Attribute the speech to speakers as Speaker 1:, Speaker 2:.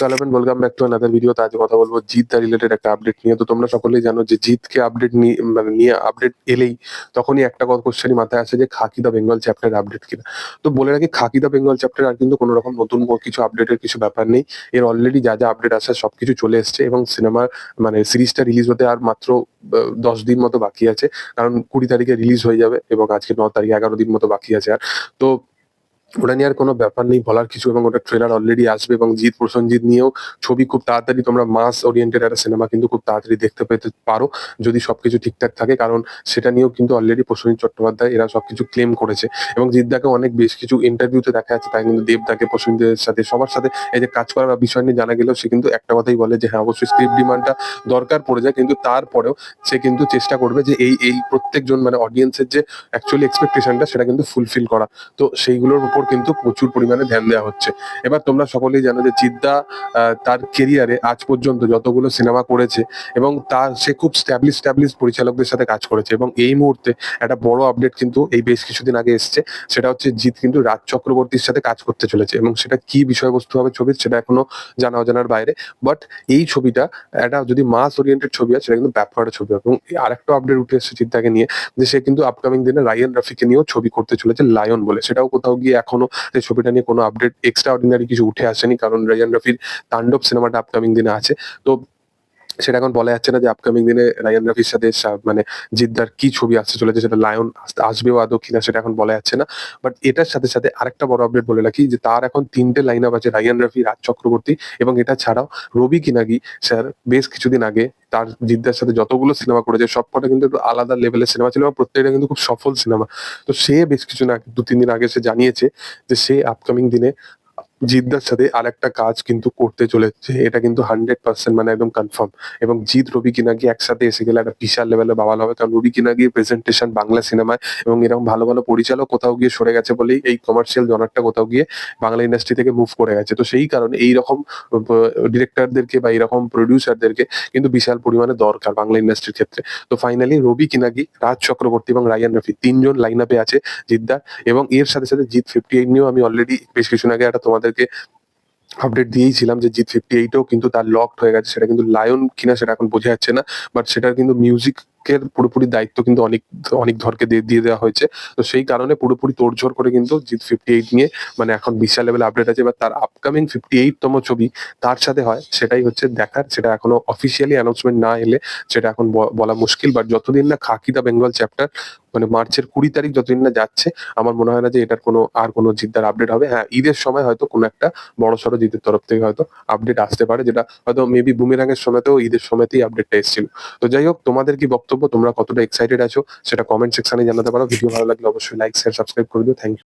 Speaker 1: সালামেন welcome back to another video তো আজ কথা বলব জিত রিলেটেড একটা আপডেট নিয়ে। তো তোমরা সকলেই জানো যে জিতকে আপডেট নিয়ে মানে নিয়ে আপডেট এলেই তখনই একটা কথা কোশ্চেনই মাথায় আসে যে Khakee the Bengal chapter update কিনা। তো বলে রাখি খাকি দা বেঙ্গল চ্যাপ্টার আর কিন্তু কোনো রকম নতুন কিছু আপডেটের কিছু ব্যাপার নেই। এর অলরেডি যা যা আপডেট আসে সবকিছু চলে এসছে এবং সিনেমার মানে সিরিজটা রিলিজ হতে আর মাত্র দশ দিন মতো বাকি আছে। কারণ কুড়ি তারিখে রিলিজ হয়ে যাবে এবং আজকে ন তারিখ, এগারো দিন মতো বাকি আছে আর। তো ওটা নিয়ে আর কোনো ব্যাপার নেই, বলার কিছু এবং ওটা ট্রেলার অলরেডি আসবে এবং জিৎ, প্রসেনজিৎ নিয়েও ছবি খুব তাড়াতাড়ি, তোমরা মাস ওরিয়েন্টেড একটা সিনেমা কিন্তু খুব তাড়াতাড়ি দেখতে পেতে পারো, যদি সবকিছু ঠিকঠাক থাকে, কারণ সেটা নিয়েও কিন্তু অলরেডি প্রসেনজিৎ চট্টোপাধ্যায় এরা সবকিছু ক্লেম করেছে এবং জিৎদাকে অনেক বেশ কিছু ইন্টারভিউতে দেখা যাচ্ছে, তাই কিন্তু দেবদাকে প্রসেনজিতের সাথে, সবার সাথে এই যে কাজ করার বিষয় নিয়ে জানা গেলেও সে কিন্তু একটা কথাই বলে যে হ্যাঁ অবশ্যই স্ক্রিপ্ট ডিমান্ডটা দরকার পড়ে যায়, কিন্তু তারপরেও সে কিন্তু চেষ্টা করবে যে, এই এই প্রত্যেকজন মানে অডিয়েন্সের যে অ্যাকচুয়ালি এক্সপেকটেশনটা সেটা কিন্তু ফুলফিল করা। তো সেইগুলোর উপর কিন্তু প্রচুর পরিমাণে ধ্যান দেওয়া হচ্ছে। এবার তোমরা সকলেই জানো যে আহ, তার কেরিয়ারে আজ পর্যন্ত যতগুলো সিনেমা করেছে এবং তার সে খুব স্ট্যাবলিশ স্ট্যাবলিশ পরিচালকদের সাথে কাজ করেছে এবং এই মুহূর্তে একটা বড় আপডেট কিন্তু এই বেশ কিছুদিন আগে এসছে। সেটা হচ্ছে জিৎ কিন্তু রাজ চক্রবর্তীর সাথে কাজ করতে চলেছে এবং সেটা কি বিষয়বস্তু হবে ছবির সেটা এখনও জানা অজানার বাইরে। বাট এই ছবিটা একটা যদি মাস ওরিয়েন্টেড ছবি হয় সেটা কিন্তু ব্যাপার ছবি হবে। এবং আরেকটা আপডেট উঠে এসেছে জিদ্দাকে নিয়ে যে সে কিন্তু আপকামিং দিনে রায়ান রাফিকে নিয়েও ছবি করতে চলেছে লায়ন বলে। সেটাও কোথাও গিয়ে এখনও এই ছবিটা নিয়ে কোনো আপডেট এক্সট্রা অর্ডিনারি কিছু উঠে আসেনি, কারণ রেজান রফির তাণ্ডব সিনেমাটা আপকামিং দিনে আছে। তো সেটা এখন বলা যাচ্ছে না যে আপকামিং দিনে রায়ান রাফির সাথে মানে জিদ্দার কি ছবি আসতে চলেছে, সেটা লায়ন আস- আসবেও আদৌ কিনা সেটা এখন বলা যাচ্ছে না। বাট এটার সাথে সাথে আরেকটা বড় আপডেট বলে রাখি যে তার এখন তিনটে লাইন আপ আছে রায়ান রাফি রাজ চক্রবর্তী এবং এটা ছাড়াও রবি কিনাগি। স্যার বেশ কিছুদিন আগে তার জিদ্দার সাথে যতগুলো সিনেমা করেছে, সবকটা কিন্তু একটু আলাদা লেভেলের সিনেমা ছিল এবং প্রত্যেকটা কিন্তু খুব সফল সিনেমা। তো সে বেশ কিছু না দু তিন দিন আগে সে জানিয়েছে যে সে আপকামিং দিনে জিদ্দার সাথে আরেকটা কাজ কিন্তু করতে চলেছে, এটা কিন্তু হান্ড্রেড পার্সেন্ট মানে একদম কনফার্ম এবং জিৎ, রবি কিনাগি একসাথে এসে গেলে একটা বিশাল লেভেলের বাবাল হবে। কারণ রবি কিনাগির প্রেজেন্টেশন বাংলা সিনেমায় এবং এরকম ভালো ভালো পরিচালক কোথাও গিয়ে সরে গেছে বলেই এই কমার্শিয়াল জনারটা কোথাও গিয়ে বাংলা ইন্ডাস্ট্রি থেকে মুভ করে গেছে। তো সেই কারণে এইরকম ডিরেক্টরদেরকে বা এইরকম প্রডিউসারদেরকে কিন্তু বিশাল পরিমাণে দরকার বাংলা ইন্ডাস্ট্রির ক্ষেত্রে। তো ফাইনালি রবি কিনাগি, রাজ চক্রবর্তী এবং রায়ান রফি তিনজন লাইন আপে আছে জিদ্দার এবং এর সাথে সাথে জিৎ ফিফটি এইট নিয়েও আমি অলরেডি বেশ কিছু আগে একটা তোমাদেরকে আপডেট দিয়েইছিলাম যে জি ফিফটি এইটও কিন্তু তার লকড হয়ে গেছে। সেটা কিন্তু লায়ন কিনা সেটা এখন বোঝা যাচ্ছে না বাট সেটার কিন্তু মিউজিকের পুরোপুরি দায়িত্ব কিন্তু অনেক অনেক ধরকে দিয়ে দেওয়া হয়েছে। তো সেই কারণে পুরোপুরি তোড়জোড় করে কিন্তু জিৎ ফিফটি এইট নিয়ে মানে এখন বিশাল লেভেল আপডেট আছে, এবার তার আপকামিং ফিফটি এইট তম ছবি তার সাথে হয়, সেটাই হচ্ছে দেখার, সেটা এখনও অফিসিয়ালি অ্যানাউন্সমেন্ট না এলে সেটা এখন বলা মুশকিল। বাট যতদিন না খাকি দা বেঙ্গল চ্যাপ্টার মানে মার্চের কুড়ি তারিখ যতদিন না যাচ্ছে, আমার মনে হয় না যে এটার কোনো, আর কোনো জিদ্দার আপডেট হবে। হ্যাঁ ঈদের সময় হয়তো কোনো একটা বড় সড়ো জিতের তরফ থেকে হয়তো আপডেট আসতে পারে, যেটা হয়তো মেবি বুমেরাঙের সময়তেও, ঈদের সময়তেই আপডেটটা এসেছিল। তো যাই হোক, তোমাদের কি বক্তব্য, তোমরা কতটা এক্সাইটেড আছো সেটা কমেন্ট সেকশনে জানাতে পারো। ভিডিও ভালো লাগলে অবশ্যই লাইক শেয়ার সাবস্ক্রাইব করে দিও। Thank you